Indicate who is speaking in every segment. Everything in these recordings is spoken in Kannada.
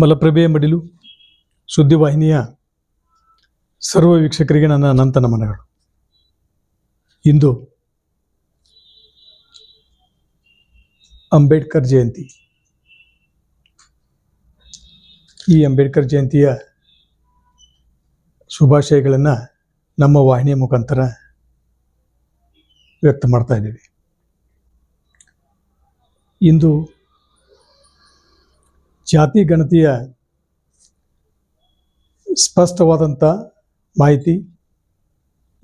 Speaker 1: ಮಲಪ್ರಭೆಯ ಮಡಿಲು ಸುದ್ದಿವಾಹಿನಿಯ ಸರ್ವ ವೀಕ್ಷಕರಿಗೆ ನನ್ನ ಅನಂತ ನಮನಗಳು. ಇಂದು ಅಂಬೇಡ್ಕರ್ ಜಯಂತಿ. ಈ ಅಂಬೇಡ್ಕರ್ ಜಯಂತಿಯ ಶುಭಾಶಯಗಳನ್ನು ನಮ್ಮ ವಾಹಿನಿಯ ಮುಖಾಂತರ ವ್ಯಕ್ತ ಮಾಡ್ತಾ ಇದ್ದೀವಿ. ಇಂದು ಜಾತಿ ಗಣತಿಯ ಸ್ಪಷ್ಟವಾದಂಥ ಮಾಹಿತಿ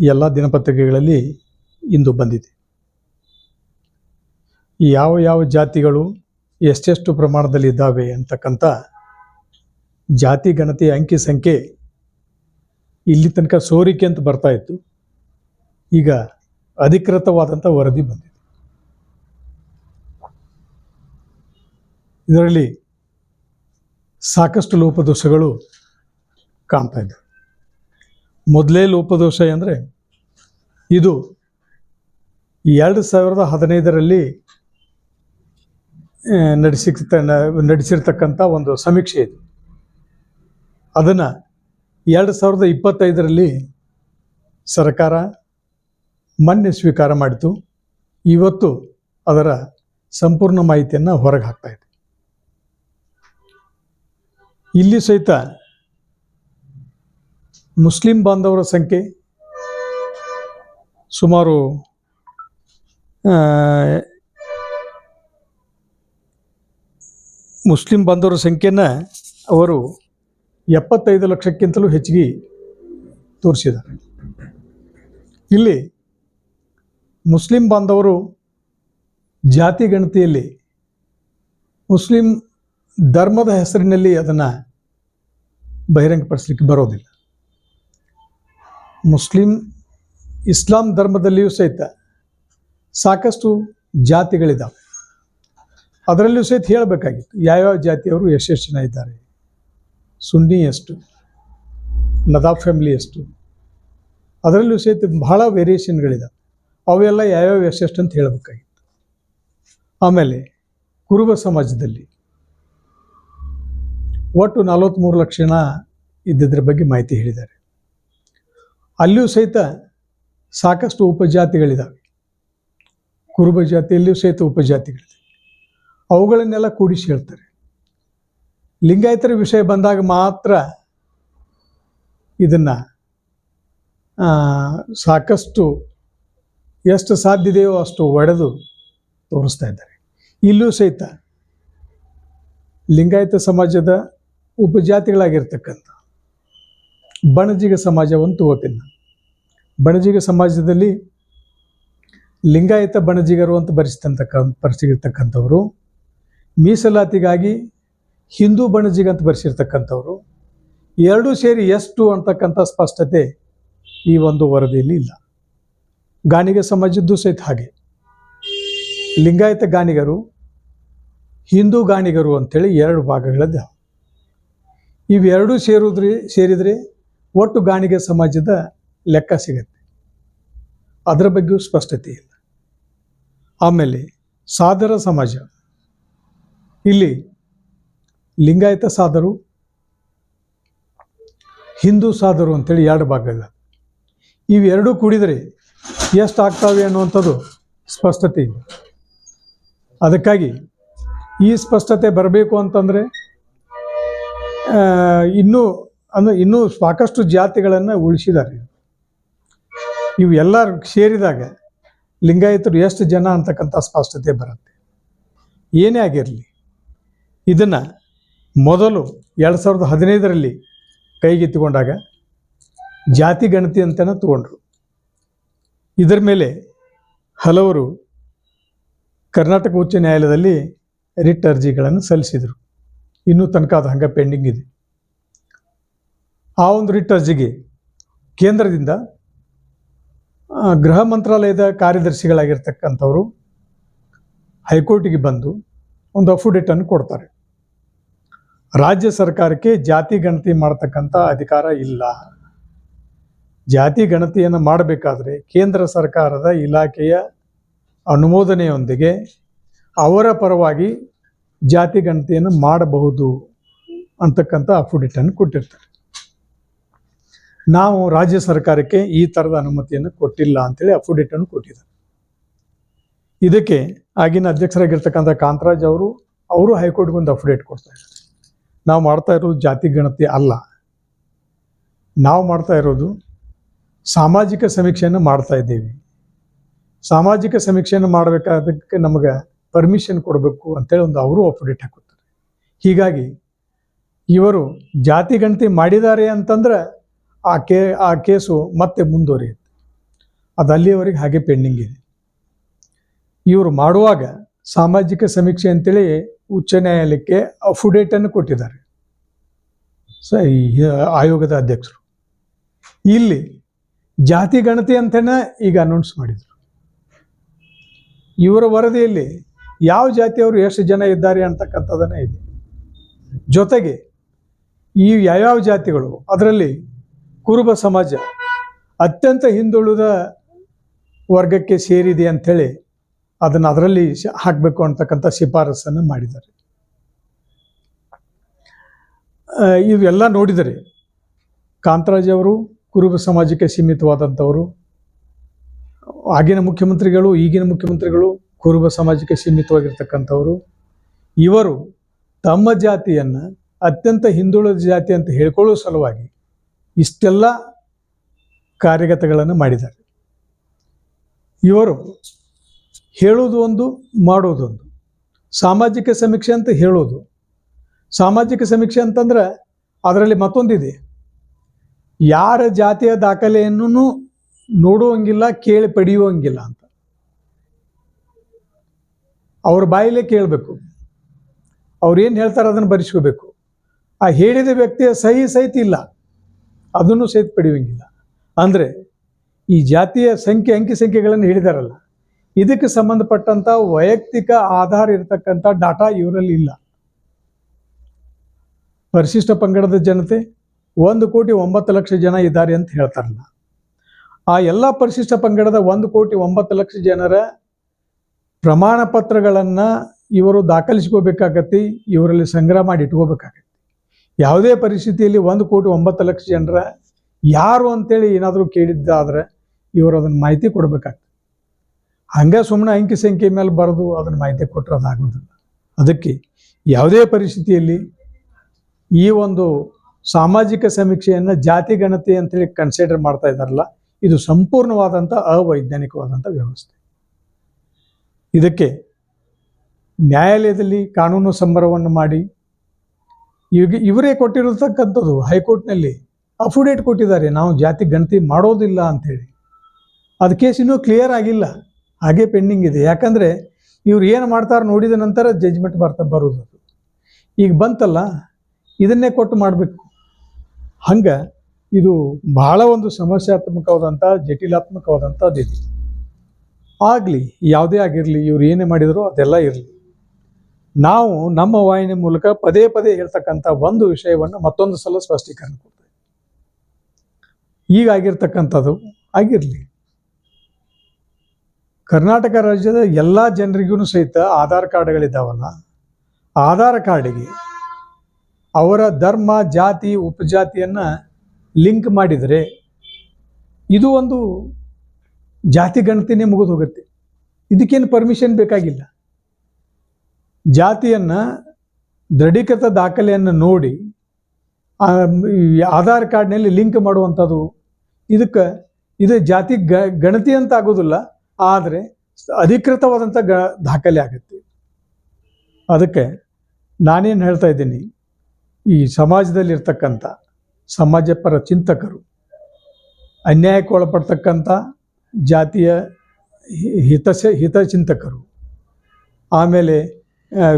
Speaker 1: ಎಲ್ಲ ದಿನಪತ್ರಿಕೆಗಳಲ್ಲಿ ಇಂದು ಬಂದಿದೆ. ಯಾವ ಯಾವ ಜಾತಿಗಳು ಎಷ್ಟೆಷ್ಟು ಪ್ರಮಾಣದಲ್ಲಿ ಇದ್ದಾವೆ ಅಂತಕ್ಕಂಥ ಜಾತಿ ಗಣತಿಯ ಅಂಕಿ ಸಂಖ್ಯೆ ಇಲ್ಲಿ ತನಕ ಸೋರಿಕೆ ಅಂತ ಬರ್ತಾ ಇತ್ತು. ಈಗ ಅಧಿಕೃತವಾದಂಥ ವರದಿ ಬಂದಿದೆ. ಇದರಲ್ಲಿ ಸಾಕಷ್ಟು ಲೋಪದೋಷಗಳು ಕಾಣ್ತಾ ಇದ್ದವು ಮೊದಲೇ ಲೋಪದೋಷ ಅಂದರೆ ಇದು ಎರಡು ಸಾವಿರದ ಹದಿನೈದರಲ್ಲಿ ನಡೆಸಿ ನಡೆಸಿರ್ತ ನಡೆಸಿರ್ತಕ್ಕಂಥ ಒಂದು ಸಮೀಕ್ಷೆ ಇದು. ಅದನ್ನು ಎರಡು ಸಾವಿರದ ಇಪ್ಪತ್ತೈದರಲ್ಲಿ ಸರ್ಕಾರ ಮೊನ್ನೆ ಸ್ವೀಕಾರ ಮಾಡಿತು. ಇವತ್ತು ಅದರ ಸಂಪೂರ್ಣ ಮಾಹಿತಿಯನ್ನು ಹೊರಗೆ ಹಾಕ್ತಾ ಇದೆ. ಇಲ್ಲಿ ಸಹಿತ ಮುಸ್ಲಿಂ ಬಾಂಧವರ ಸಂಖ್ಯೆ ಸುಮಾರು ಮುಸ್ಲಿಂ ಬಾಂಧವರ ಸಂಖ್ಯೆಯನ್ನು ಅವರು ಎಪ್ಪತ್ತೈದು ಲಕ್ಷಕ್ಕಿಂತಲೂ ಹೆಚ್ಚಿಗೆ ತೋರಿಸಿದ್ದಾರೆ. ಇಲ್ಲಿ ಮುಸ್ಲಿಂ ಬಾಂಧವರು ಜಾತಿ ಗಣತಿಯಲ್ಲಿ ಮುಸ್ಲಿಂ ಧರ್ಮದ ಹೆಸರಿನಲ್ಲಿ ಅದನ್ನು ಬಹಿರಂಗಪಡಿಸ್ಲಿಕ್ಕೆ ಬರೋದಿಲ್ಲ. ಮುಸ್ಲಿಂ ಇಸ್ಲಾಂ ಧರ್ಮದಲ್ಲಿಯೂ ಸಹಿತ ಸಾಕಷ್ಟು ಜಾತಿಗಳಿದ್ದಾವೆ ಅದರಲ್ಲಿಯೂ ಸಹಿತ ಹೇಳಬೇಕಾಗಿತ್ತು, ಯಾವ್ಯಾವ ಜಾತಿಯವರು ಎಷ್ಟೆಷ್ಟು ಜನ ಇದ್ದಾರೆ, ಸುನ್ನಿ ಎಷ್ಟು ನದಾಬ್ ಫ್ಯಾಮಿಲಿ ಎಷ್ಟು ಅದರಲ್ಲೂ ಸಹಿತ ಬಹಳ ವೇರಿಯೇಷನ್ಗಳಿದ್ದಾವೆ ಅವೆಲ್ಲ ಯಾವ್ಯಾವ ಎಷ್ಟೆಷ್ಟು ಅಂತ ಹೇಳಬೇಕಾಗಿತ್ತು. ಆಮೇಲೆ ಕುರುಬ ಸಮಾಜದಲ್ಲಿ ಒಟ್ಟು ನಲವತ್ತ್ಮೂರು ಲಕ್ಷ ಜನ ಇದ್ದಿದ್ರ ಬಗ್ಗೆ ಮಾಹಿತಿ ಹೇಳಿದ್ದಾರೆ. ಅಲ್ಲಿಯೂ ಸಹಿತ ಸಾಕಷ್ಟು ಉಪಜಾತಿಗಳಿದ್ದಾವೆ ಕುರುಬ ಜಾತಿಯಲ್ಲಿಯೂ ಸಹಿತ ಉಪಜಾತಿಗಳಿದೆ. ಅವುಗಳನ್ನೆಲ್ಲ ಕೂಡಿಸಿ ಹೇಳ್ತಾರೆ. ಲಿಂಗಾಯತರ ವಿಷಯ ಬಂದಾಗ ಮಾತ್ರ ಇದನ್ನು ಸಾಕಷ್ಟು ಎಷ್ಟು ಸಾಧ್ಯದೆಯೋ ಅಷ್ಟು ಒಡೆದು ತೋರಿಸ್ತಾ ಇದ್ದಾರೆ. ಇಲ್ಲೂ ಸಹಿತ ಲಿಂಗಾಯತ ಸಮಾಜದ ಉಪಜಾತಿಗಳಾಗಿರ್ತಕ್ಕಂಥ ಬಣಜಿಗ ಸಮಾಜವನ್ನು ತಗೋತೀನಿ. ಬಣಜಿಗ ಸಮಾಜದಲ್ಲಿ ಲಿಂಗಾಯತ ಬಣಜಿಗರು ಅಂತ ಬರೆಸ್ತಂತಕ್ಕ, ಬರೆಸಿರ್ತಕ್ಕಂಥವ್ರು. ಮೀಸಲಾತಿಗಾಗಿ ಹಿಂದೂ ಬಣಜಿಗ ಅಂತ ಬರೆಸಿರ್ತಕ್ಕಂಥವ್ರು. ಎರಡೂ ಸೇರಿ ಎಷ್ಟು ಅಂತಕ್ಕಂಥ ಸ್ಪಷ್ಟತೆ ಈ ಒಂದು ವರದಿಯಲ್ಲಿ ಇಲ್ಲ. ಗಾಣಿಗ ಸಮಾಜದ್ದು ಸಹಿತ ಹಾಗೆ. ಲಿಂಗಾಯತ ಗಾಣಿಗರು, ಹಿಂದೂ ಗಾಣಿಗರು ಅಂತೇಳಿ ಎರಡು ಭಾಗಗಳಿದ್ದಾವೆ ಇವೆರಡೂ ಸೇರಿದ್ರಿ, ಸೇರಿದರೆ ಒಟ್ಟು ಗಾಣಿಗೆ ಸಮಾಜದ ಲೆಕ್ಕ ಸಿಗತ್ತೆ. ಅದರ ಬಗ್ಗೆಯೂ ಸ್ಪಷ್ಟತೆ ಇಲ್ಲ. ಆಮೇಲೆ ಸಾದರ ಸಮಾಜ. ಇಲ್ಲಿ ಲಿಂಗಾಯತ ಸಾದರು, ಹಿಂದೂ ಸಾದರು ಅಂತೇಳಿ ಎರಡು ಭಾಗಗಳ ಇವೆರಡೂ ಕೂಡಿದರೆ ಎಷ್ಟು ಆಗ್ತಾವೆ ಅನ್ನುವಂಥದ್ದು ಸ್ಪಷ್ಟತೆ ಇಲ್ಲ. ಅದಕ್ಕಾಗಿ ಈ ಸ್ಪಷ್ಟತೆ ಬರಬೇಕು ಅಂತಂದರೆ ಇನ್ನೂ, ಅಂದರೆ ಇನ್ನೂ ಸಾಕಷ್ಟು ಜಾತಿಗಳನ್ನು ಉಳಿಸಿದ್ದಾರೆ. ಇವು ಎಲ್ಲ ಸೇರಿದಾಗ ಲಿಂಗಾಯತರು ಎಷ್ಟು ಜನ ಅಂತಕ್ಕಂಥ ಸ್ಪಷ್ಟತೆ ಬರುತ್ತೆ. ಏನೇ ಆಗಿರಲಿ, ಇದನ್ನು ಮೊದಲು ಎರಡು ಸಾವಿರದ ಹದಿನೈದರಲ್ಲಿ ಕೈಗೆತ್ತಿಕೊಂಡಾಗ ಜಾತಿ ಗಣತಿ ಅಂತಲೇ ತಗೊಂಡ್ರು. ಇದರ ಮೇಲೆ ಹಲವರು ಕರ್ನಾಟಕ ಉಚ್ಚ ನ್ಯಾಯಾಲಯದಲ್ಲಿ ರಿಟ್ ಅರ್ಜಿಗಳನ್ನು ಸಲ್ಲಿಸಿದರು. ಇನ್ನೂ ತನಕ ಅದು ಹಂಗೆ ಪೆಂಡಿಂಗ್ ಇದೆ. ಆ ಒಂದು ರಿಟ್ ಅರ್ಜಿಗೆ ಕೇಂದ್ರದಿಂದ ಗೃಹ ಮಂತ್ರಾಲಯದ ಕಾರ್ಯದರ್ಶಿಗಳಾಗಿರ್ತಕ್ಕಂಥವರು ಹೈಕೋರ್ಟಿಗೆ ಬಂದು ಒಂದು ಅಫಿಡೇಟನ್ನು ಕೊಡ್ತಾರೆ. ರಾಜ್ಯ ಸರ್ಕಾರಕ್ಕೆ ಜಾತಿ ಗಣತಿ ಮಾಡತಕ್ಕಂಥ ಅಧಿಕಾರ ಇಲ್ಲ. ಜಾತಿ ಗಣತಿಯನ್ನು ಮಾಡಬೇಕಾದ್ರೆ ಕೇಂದ್ರ ಸರ್ಕಾರದ ಇಲಾಖೆಯ ಅನುಮೋದನೆಯೊಂದಿಗೆ ಅವರ ಪರವಾಗಿ ಜಾತಿ ಗಣತಿಯನ್ನು ಮಾಡಬಹುದು ಅಂತಕ್ಕಂಥ ಅಫಿಡೇಟನ್ನು ಕೊಟ್ಟಿರ್ತಾರೆ. ನಾವು ರಾಜ್ಯ ಸರ್ಕಾರಕ್ಕೆ ಈ ಥರದ ಅನುಮತಿಯನ್ನು ಕೊಟ್ಟಿಲ್ಲ ಅಂತೇಳಿ ಅಫಿಡೇಟನ್ನು ಕೊಟ್ಟಿದ್ದಾರೆ. ಇದಕ್ಕೆ ಆಗಿನ ಅಧ್ಯಕ್ಷರಾಗಿರ್ತಕ್ಕಂಥ ಕಾಂತರಾಜ್ ಅವರು ಅವರು ಹೈಕೋರ್ಟ್ಗೆ ಒಂದು ಅಫಿಡೇಟ್ ಕೊಡ್ತಾ ಇದ್ದಾರೆ. ನಾವು ಮಾಡ್ತಾ ಇರೋದು ಜಾತಿ ಗಣತಿ ಅಲ್ಲ. ನಾವು ಮಾಡ್ತಾ ಇರೋದು ಸಾಮಾಜಿಕ ಸಮೀಕ್ಷೆಯನ್ನು ಮಾಡ್ತಾ ಇದ್ದೀವಿ. ಸಾಮಾಜಿಕ ಸಮೀಕ್ಷೆಯನ್ನು ಮಾಡಬೇಕಾದಕ್ಕೆ ನಮಗೆ ಪರ್ಮಿಷನ್ ಕೊಡಬೇಕು ಅಂತೇಳಿ ಒಂದು ಅವರು ಅಪ್ಡೇಟ್ ಹಾಕುತ್ತಾರೆ. ಹೀಗಾಗಿ ಇವರು ಜಾತಿ ಗಣತಿ ಮಾಡಿದ್ದಾರೆ ಅಂತಂದ್ರೆ ಆ ಕೇ, ಆ ಕೇಸು ಮತ್ತೆ ಮುಂದುವರಿಯುತ್ತೆ. ಅದು ಅಲ್ಲಿಯವರೆಗೆ ಹಾಗೆ ಪೆಂಡಿಂಗ್ ಇದೆ. ಇವರು ಮಾಡುವಾಗ ಸಾಮಾಜಿಕ ಸಮೀಕ್ಷೆ ಅಂತೇಳಿ ಉಚ್ಚ ನ್ಯಾಯಾಲಯಕ್ಕೆ ಅಫಿಡೇಟನ್ನು ಕೊಟ್ಟಿದ್ದಾರೆ. ಸ ಆಯೋಗದ ಅಧ್ಯಕ್ಷರು. ಇಲ್ಲಿ ಜಾತಿ ಗಣತಿ ಅಂತಲೇ ಈಗ ಅನೌನ್ಸ್ ಮಾಡಿದರು. ಇವರ ವರದಿಯಲ್ಲಿ ಯಾವ ಜಾತಿಯವರು ಎಷ್ಟು ಜನ ಇದ್ದಾರೆ ಅಂತಕ್ಕಂಥದ್ದನ್ನೇ ಇದೆ. ಜೊತೆಗೆ ಈ ಯಾವ್ಯಾವ ಜಾತಿಗಳು, ಅದರಲ್ಲಿ ಕುರುಬ ಸಮಾಜ ಅತ್ಯಂತ ಹಿಂದುಳಿದ ವರ್ಗಕ್ಕೆ ಸೇರಿದೆ ಅಂಥೇಳಿ ಅದನ್ನು ಅದರಲ್ಲಿ ಹಾಕಬೇಕು ಅಂತಕ್ಕಂಥ ಶಿಫಾರಸನ್ನು ಮಾಡಿದ್ದಾರೆ. ಇವೆಲ್ಲ ನೋಡಿದರೆ ಕಾಂತರಾಜ್ ಅವರು, ಕುರುಬ ಸಮಾಜಕ್ಕೆ ಸೀಮಿತವಾದಂಥವರು, ಆಗಿನ ಮುಖ್ಯಮಂತ್ರಿಗಳು, ಈಗಿನ ಮುಖ್ಯಮಂತ್ರಿಗಳು ಕುರುಬ ಸಮಾಜಕ್ಕೆ ಸೀಮಿತವಾಗಿರ್ತಕ್ಕಂಥವರು. ಇವರು ತಮ್ಮ ಜಾತಿಯನ್ನು ಅತ್ಯಂತ ಹಿಂದುಳಿದ ಜಾತಿ ಅಂತ ಹೇಳ್ಕೊಳ್ಳೋ ಸಲುವಾಗಿ ಇಷ್ಟೆಲ್ಲ ಕಾರ್ಯಗತಗಳನ್ನು ಮಾಡಿದ್ದಾರೆ. ಇವರು ಹೇಳೋದು ಒಂದು ಮಾಡೋದೊಂದು ಸಾಮಾಜಿಕ ಸಮೀಕ್ಷೆ ಅಂತ ಹೇಳೋದು. ಸಾಮಾಜಿಕ ಸಮೀಕ್ಷೆ ಅಂತಂದ್ರೆ ಅದರಲ್ಲಿ ಮತ್ತೊಂದಿದೆ. ಯಾರ ಜಾತಿಯ ದಾಖಲೆಯನ್ನು ನೋಡುವಂಗಿಲ್ಲ ಕೇಳಿ ಪಡೆಯುವಂಗಿಲ್ಲ ಅಂತ. ಅವ್ರ ಬಾಯಿಲೆ ಕೇಳಬೇಕು. ಅವ್ರು ಏನು ಹೇಳ್ತಾರೆ ಅದನ್ನು ಬರಿಸ್ಕೋಬೇಕು. ಆ ಹೇಳಿದ ವ್ಯಕ್ತಿಯ ಸಹಿ ಸಹಿತ ಇಲ್ಲ. ಅದನ್ನು ಸಹಿತ ಪಡೆಯುವಂಗಿಲ್ಲ. ಅಂದರೆ ಈ ಜಾತಿಯ ಸಂಖ್ಯೆ, ಅಂಕಿ ಸಂಖ್ಯೆಗಳನ್ನು ಹೇಳಿದಾರಲ್ಲ, ಇದಕ್ಕೆ ಸಂಬಂಧಪಟ್ಟಂಥ ವೈಯಕ್ತಿಕ ಆಧಾರ ಇರತಕ್ಕಂಥ ಡಾಟಾ ಇವರಲ್ಲಿ ಇಲ್ಲ. ಪರಿಶಿಷ್ಟ ಪಂಗಡದ ಜನತೆ ಒಂದು ಕೋಟಿ ಒಂಬತ್ತು ಲಕ್ಷ ಜನ ಇದ್ದಾರೆ ಅಂತ ಹೇಳ್ತಾರಲ್ಲ. ಆ ಎಲ್ಲ ಪರಿಶಿಷ್ಟ ಪಂಗಡದ ಒಂದು ಕೋಟಿ ಒಂಬತ್ತು ಲಕ್ಷ ಜನರ ಪ್ರಮಾಣ ಪತ್ರಗಳನ್ನು ಇವರು ದಾಖಲಿಸ್ಕೋಬೇಕಾಗತ್ತೆ, ಇವರಲ್ಲಿ ಸಂಗ್ರಹ ಮಾಡಿ ಇಟ್ಕೋಬೇಕಾಗತ್ತೆ. ಯಾವುದೇ ಪರಿಸ್ಥಿತಿಯಲ್ಲಿ ಒಂದು ಕೋಟಿ ಒಂಬತ್ತು ಲಕ್ಷ ಜನರ ಯಾರು ಅಂತೇಳಿ ಏನಾದರೂ ಕೇಳಿದ್ದಾದ್ರೆ ಇವರು ಅದನ್ನು ಮಾಹಿತಿ ಕೊಡಬೇಕಾಗ್ತದೆ. ಹಂಗೆ ಸುಮ್ಮನೆ ಅಂಕಿ ಸಂಖ್ಯೆ ಮೇಲೆ ಬರೆದು ಅದನ್ನು ಮಾಹಿತಿ ಕೊಟ್ಟರೆ ಅದಾಗೋದಿಲ್ಲ. ಅದಕ್ಕೆ ಯಾವುದೇ ಪರಿಸ್ಥಿತಿಯಲ್ಲಿ ಈ ಒಂದು ಸಾಮಾಜಿಕ ಸಮೀಕ್ಷೆಯನ್ನು ಜಾತಿ ಗಣತಿ ಅಂತೇಳಿ ಕನ್ಸಿಡರ್ ಮಾಡ್ತಾ ಇದ್ದಾರಲ್ಲ, ಇದು ಸಂಪೂರ್ಣವಾದಂಥ ಅವೈಜ್ಞಾನಿಕವಾದಂಥ ವ್ಯವಸ್ಥೆ. ಇದಕ್ಕೆ ನ್ಯಾಯಾಲಯದಲ್ಲಿ ಕಾನೂನು ಸಂಬರವನ್ನು ಮಾಡಿ, ಇವಾಗ, ಇವರೇ ಕೊಟ್ಟಿರತಕ್ಕಂಥದ್ದು ಹೈಕೋರ್ಟ್ನಲ್ಲಿ ಅಫಿಡೇಟ್ ಕೊಟ್ಟಿದ್ದಾರೆ, ನಾವು ಜಾತಿ ಗಣತಿ ಮಾಡೋದಿಲ್ಲ ಅಂಥೇಳಿ. ಅದು ಕೇಸ್ ಇನ್ನೂ ಕ್ಲಿಯರ್ ಆಗಿಲ್ಲ, ಹಾಗೆ ಪೆಂಡಿಂಗ್ ಇದೆ. ಯಾಕಂದರೆ ಇವ್ರು ಏನು ಮಾಡ್ತಾರೆ ನೋಡಿದ ನಂತರ ಜಜ್ಮೆಂಟ್ ಬರ್ತಾ ಬರೋದು. ಈಗ ಬಂತಲ್ಲ, ಇದನ್ನೇ ಕೊಟ್ಟು ಮಾಡಬೇಕು. ಹಂಗೆ ಇದು ಬಹಳ ಒಂದು ಸಮಸ್ಯಾತ್ಮಕವಾದಂಥ ಜಟಿಲಾತ್ಮಕವಾದಂಥದ್ದು ಇದೆ ಆಗಲಿ, ಯಾವುದೇ ಆಗಿರಲಿ, ಇವ್ರು ಏನೇ ಮಾಡಿದರೂ ಅದೆಲ್ಲ ಇರಲಿ. ನಾವು ನಮ್ಮ ವಾಹಿನಿ ಮೂಲಕ ಪದೇ ಪದೇ ಹೇಳ್ತಕ್ಕಂಥ ಒಂದು ವಿಷಯವನ್ನು ಮತ್ತೊಂದು ಸಲ ಸ್ಪಷ್ಟೀಕರಣ ಕೊಡ್ತೇವೆ. ಈಗ ಆಗಿರ್ತಕ್ಕಂಥದ್ದು ಆಗಿರಲಿ. ಕರ್ನಾಟಕ ರಾಜ್ಯದ ಎಲ್ಲ ಜನರಿಗೂ ಸಹಿತ ಆಧಾರ್ ಕಾರ್ಡ್ಗಳಿದ್ದಾವಲ್ಲ, ಆಧಾರ್ ಕಾರ್ಡಿಗೆ ಅವರ ಧರ್ಮ, ಜಾತಿ, ಉಪಜಾತಿಯನ್ನು ಲಿಂಕ್ ಮಾಡಿದರೆ ಇದು ಒಂದು ಜಾತಿ ಗಣತಿನೇ ಮುಗಿದು ಹೋಗುತ್ತೆ. ಇದಕ್ಕೇನು ಪರ್ಮಿಷನ್ ಬೇಕಾಗಿಲ್ಲ. ಜಾತಿಯನ್ನು ದೃಢೀಕೃತ ದಾಖಲೆಯನ್ನು ನೋಡಿ ಆಧಾರ್ ಕಾರ್ಡ್ನಲ್ಲಿ ಲಿಂಕ್ ಮಾಡುವಂಥದ್ದು ಇದಕ್ಕೆ, ಇದು ಜಾತಿ ಗ, ಗಣತಿ ಅಂತ ಆಗೋದಿಲ್ಲ, ಆದರೆ ಅಧಿಕೃತವಾದಂಥ ಗ, ದಾಖಲೆ ಆಗುತ್ತೆ. ಅದಕ್ಕೆ ನಾನೇನು ಹೇಳ್ತಾ ಇದ್ದೀನಿ, ಈ ಸಮಾಜದಲ್ಲಿರ್ತಕ್ಕಂಥ ಸಮಾಜ ಪರ ಚಿಂತಕರು, ಅನ್ಯಾಯಕ್ಕೆ ಒಳಪಡ್ತಕ್ಕಂಥ ಜಾತಿಯ ಹಿತಸ, ಹಿತಚಿಂತಕರು. ಆಮೇಲೆ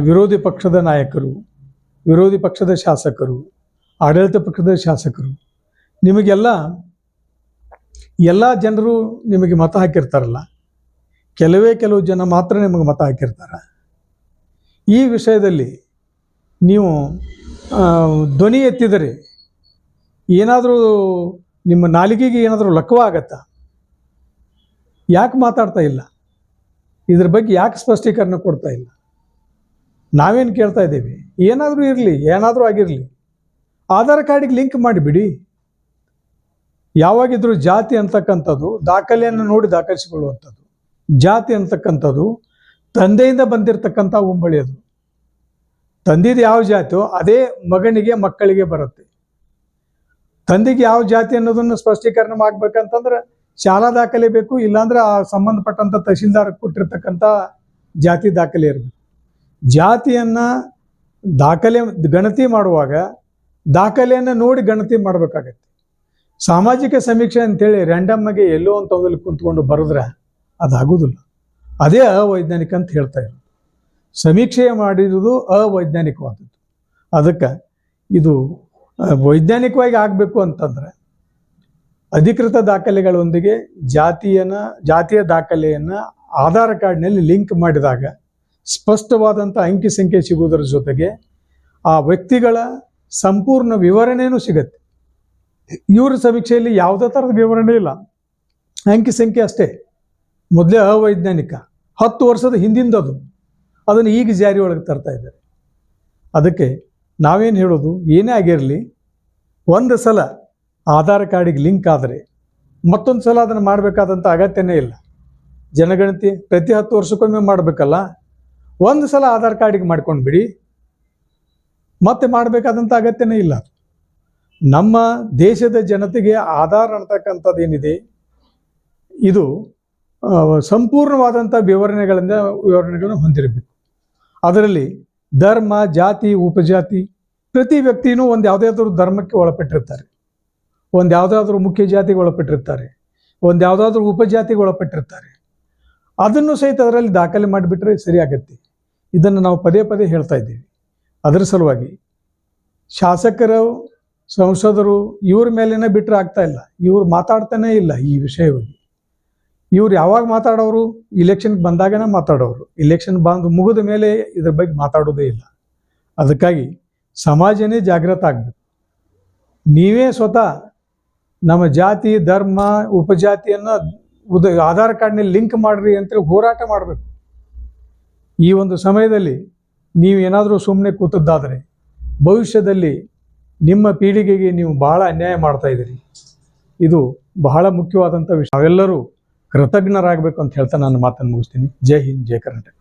Speaker 1: ವಿರೋಧಿ ಪಕ್ಷದ ನಾಯಕರು, ವಿರೋಧಿ ಪಕ್ಷದ ಶಾಸಕರು, ಆಡಳಿತ ಪಕ್ಷದ ಶಾಸಕರು. ನಿಮಗೆಲ್ಲ, ಎಲ್ಲ ಜನರು ನಿಮಗೆ ಮತ ಹಾಕಿರ್ತಾರಲ್ಲ. ಕೆಲವೇ ಕೆಲವು ಜನ ಮಾತ್ರ ನಿಮಗೆ ಮತ ಹಾಕಿರ್ತಾರೆ. ಈ ವಿಷಯದಲ್ಲಿ ನೀವು ಧ್ವನಿ ಎತ್ತಿದರೆ ಏನಾದರೂ ನಿಮ್ಮ ನಾಲಿಗೆಗೆ ಏನಾದರೂ ಲಕ್ವ ಆಗತ್ತಾ ಯಾಕೆ ಮಾತಾಡ್ತಾ ಇಲ್ಲ? ಇದ್ರ ಬಗ್ಗೆ ಯಾಕೆ ಸ್ಪಷ್ಟೀಕರಣ ಕೊಡ್ತಾ ಇಲ್ಲ? ನಾವೇನು ಕೇಳ್ತಾ ಇದ್ದೀವಿ? ಏನಾದರೂ ಇರಲಿ, ಏನಾದರೂ ಆಗಿರಲಿ. ಆಧಾರ್ ಕಾರ್ಡಿಗೆ ಲಿಂಕ್ ಮಾಡಿಬಿಡಿ. ಯಾವಾಗಿದ್ರೂ ಜಾತಿ ಅಂತಕ್ಕಂಥದ್ದು, ದಾಖಲೆಯನ್ನು ನೋಡಿ ದಾಖಲಿಸಿಕೊಳ್ಳುವಂಥದ್ದು. ಜಾತಿ ಅಂತಕ್ಕಂಥದ್ದು, ತಂದೆಯಿಂದ ಬಂದಿರತಕ್ಕಂಥ ಉಂಬಳಿ ಅದು ತಂದಿದ್ದು ಯಾವ ಜಾತಿಯೋ ಅದೇ ಮಗನಿಗೆ, ಮಕ್ಕಳಿಗೆ ಬರುತ್ತೆ. ತಂದೆಗೆ ಯಾವ ಜಾತಿ ಅನ್ನೋದನ್ನು ಸ್ಪಷ್ಟೀಕರಣ ಮಾಡ್ಬೇಕಂತಂದ್ರೆ ಶಾಲಾ ದಾಖಲೆ ಬೇಕು, ಇಲ್ಲಾಂದ್ರೆ ಆ ಸಂಬಂಧಪಟ್ಟಂತ ತಹಶೀಲ್ದಾರ್ ಕೊಟ್ಟಿರ್ತಕ್ಕಂಥ ಜಾತಿ ದಾಖಲೆ ಇರಬೇಕು. ಜಾತಿಯನ್ನ ದಾಖಲೆ ಗಣತಿ ಮಾಡುವಾಗ ದಾಖಲೆಯನ್ನು ನೋಡಿ ಗಣತಿ ಮಾಡಬೇಕಾಗತ್ತೆ. ಸಾಮಾಜಿಕ ಸಮೀಕ್ಷೆ ಅಂತೇಳಿ ರ್ಯಾಂಡಮ್ ಆಗಿ ಎಲ್ಲೋ ಒಂದು ಒಂದಲ್ಲಿ ಕುಂತ್ಕೊಂಡು ಬರೆದ್ರೆ ಅದಾಗೋದಿಲ್ಲ. ಅದೇ ಅವೈಜ್ಞಾನಿಕ ಅಂತ ಹೇಳ್ತಾ ಇರೋದು. ಸಮೀಕ್ಷೆ ಮಾಡಿರುವುದು ಅವೈಜ್ಞಾನಿಕವಾದದ್ದು. ಅದಕ್ಕೆ ಇದು ವೈಜ್ಞಾನಿಕವಾಗಿ ಆಗಬೇಕು ಅಂತಂದ್ರೆ ಅಧಿಕೃತ ದಾಖಲೆಗಳೊಂದಿಗೆ ಜಾತಿಯನ, ಜಾತಿಯ ದಾಖಲೆಯನ್ನು ಆಧಾರ್ ಕಾರ್ಡ್ನಲ್ಲಿ ಲಿಂಕ್ ಮಾಡಿದಾಗ ಸ್ಪಷ್ಟವಾದಂಥ ಅಂಕಿ ಸಂಖ್ಯೆ ಸಿಗುವುದರ ಜೊತೆಗೆ ಆ ವ್ಯಕ್ತಿಗಳ ಸಂಪೂರ್ಣ ವಿವರಣೆಯೂ ಸಿಗತ್ತೆ. ಇವರ ಸಮೀಕ್ಷೆಯಲ್ಲಿ ಯಾವುದೇ ಥರದ ವಿವರಣೆ ಇಲ್ಲ. ಅಂಕಿ ಸಂಖ್ಯೆ ಅಷ್ಟೇ. ಮೊದಲೇ ಅವೈಜ್ಞಾನಿಕ. ಹತ್ತು ವರ್ಷದ ಹಿಂದಿಂದದು ಅದನ್ನು ಈಗ ಜಾರಿ ಒಳಗೆ ತರ್ತಾ ಇದ್ದಾರೆ. ಅದಕ್ಕೆ ನಾವೇನು ಹೇಳೋದು? ಏನೇ ಆಗಿರಲಿ, ಒಂದು ಸಲ ಆಧಾರ್ ಕಾರ್ಡಿಗೆ ಲಿಂಕ್ ಆದರೆ ಮತ್ತೊಂದು ಸಲ ಅದನ್ನು ಮಾಡಬೇಕಾದಂಥ ಅಗತ್ಯನೇ ಇಲ್ಲ. ಜನಗಣತಿ ಪ್ರತಿ ಹತ್ತು ವರ್ಷಕ್ಕೊಮ್ಮೆ ಮಾಡಬೇಕಲ್ಲ? ಒಂದು ಸಲ ಆಧಾರ್ ಕಾರ್ಡಿಗೆ ಮಾಡ್ಕೊಂಡು ಬಿಡಿ. ಮತ್ತೆ ಮಾಡಬೇಕಾದಂಥ ಅಗತ್ಯನೇ ಇಲ್ಲ. ನಮ್ಮ ದೇಶದ ಜನತೆಗೆ ಆಧಾರ್ ಅಂತಕ್ಕಂಥದ್ದು ಏನಿದೆ? ಇದು ಸಂಪೂರ್ಣವಾದಂಥ ವಿವರಣೆಗಳಿಂದ ವಿವರಣೆಗಳನ್ನು ಹೊಂದಿರಬೇಕು. ಅದರಲ್ಲಿ ಧರ್ಮ, ಜಾತಿ, ಉಪಜಾತಿ ಪ್ರತಿ ವ್ಯಕ್ತಿಯೂ ಒಂದು ಯಾವುದಾದ್ರೂ ಧರ್ಮಕ್ಕೆ ಒಳಪಟ್ಟಿರ್ತಾರೆ. ಒಂದು ಯಾವುದಾದ್ರೂ ಮುಖ್ಯ ಜಾತಿಗೆ ಒಳಪಟ್ಟಿರ್ತಾರೆ, ಒಂದು ಯಾವುದಾದ್ರೂ ಉಪಜಾತಿಗೆ ಒಳಪಟ್ಟಿರ್ತಾರೆ. ಅದನ್ನು ಸಹಿತ ಅದರಲ್ಲಿ ದಾಖಲೆ ಮಾಡಿಬಿಟ್ರೆ ಸರಿಯಾಗತ್ತೆ ಇದನ್ನು ನಾವು ಪದೇ ಪದೇ ಹೇಳ್ತಾ ಇದ್ದೀವಿ. ಅದರ ಸಲುವಾಗಿ ಶಾಸಕರು, ಸಂಸದರು ಇವ್ರ ಮೇಲೇನೆ ಬಿಟ್ಟರೆ ಆಗ್ತಾ ಇಲ್ಲ. ಇವ್ರು ಮಾತಾಡ್ತಾನೇ ಇಲ್ಲ ಈ ವಿಷಯವಾಗಿ. ಇವ್ರು ಯಾವಾಗ ಮಾತಾಡೋರು? ಇಲೆಕ್ಷನ್ಗೆ ಬಂದಾಗನೇ ಮಾತಾಡೋರು. ಇಲೆಕ್ಷನ್ ಬಂದು ಮುಗಿದ ಮೇಲೆ ಇದ್ರ ಬಗ್ಗೆ ಮಾತಾಡೋದೇ ಇಲ್ಲ. ಅದಕ್ಕಾಗಿ ಸಮಾಜನೇ ಜಾಗೃತ ಆಗಬೇಕು. ನೀವೇ ಸ್ವತಃ ನಮ್ಮ ಜಾತಿ, ಧರ್ಮ, ಉಪಜಾತಿಯನ್ನು ಉದ, ಆಧಾರ್ ಕಾರ್ಡ್ನಲ್ಲಿ ಲಿಂಕ್ ಮಾಡ್ರಿ ಅಂತೇಳಿ ಹೋರಾಟ ಮಾಡಬೇಕು. ಈ ಒಂದು ಸಮಯದಲ್ಲಿ ನೀವು ಏನಾದರೂ ಸುಮ್ಮನೆ ಕೂತದ್ದಾದರೆ ಭವಿಷ್ಯದಲ್ಲಿ ನಿಮ್ಮ ಪೀಳಿಗೆಗೆ ನೀವು ಬಹಳ ಅನ್ಯಾಯ ಮಾಡ್ತಾ ಇದ್ದೀರಿ. ಇದು ಬಹಳ ಮುಖ್ಯವಾದಂಥ ವಿಷಯ. ನಾವೆಲ್ಲರೂ ಕೃತಜ್ಞರಾಗಬೇಕು ಅಂತ ಹೇಳ್ತಾ ನಾನು ಮಾತನ್ನು ಮುಗಿಸ್ತೀನಿ. ಜೈ ಹಿಂದ್, ಜೈ ಕರ್ನಾಟಕ.